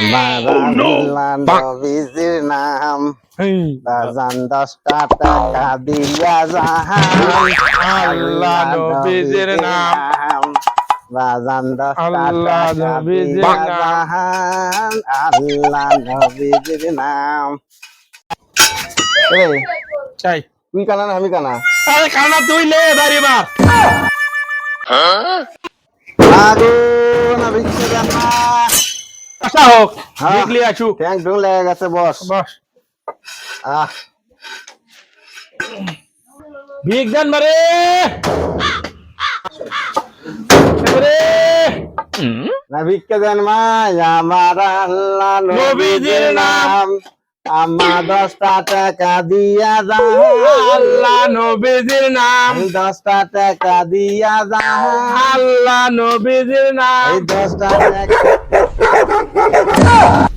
আমার নাম বাজান দশটা টাকা দিয়া জাহান আল্লাহ নবীজির নাম বাজান দশটা টাকা দিয়া নাম। আল্লাহ নবীজির নাম চাই তুই কানা না আমি কানা? আরে কানা তুই লে দাঁড়ি মার আগো না আচ্ছা হোক হ্যাঁ। দেখলি আছু। ট্যাঙ্ক ঢুং লেগে গেছে বস বস আহ। ভিক দেন মারে এবারে না ভিক্ষে দেন মা আমার আল্লাহ নবীজির নাম আমার দশটা টাকা দিয়া যাও আল্লাহ নবীজির নাম দশটা টাকা দিয়া যাও আল্লাহ নবীজির নাম দশটা টাকা Ah!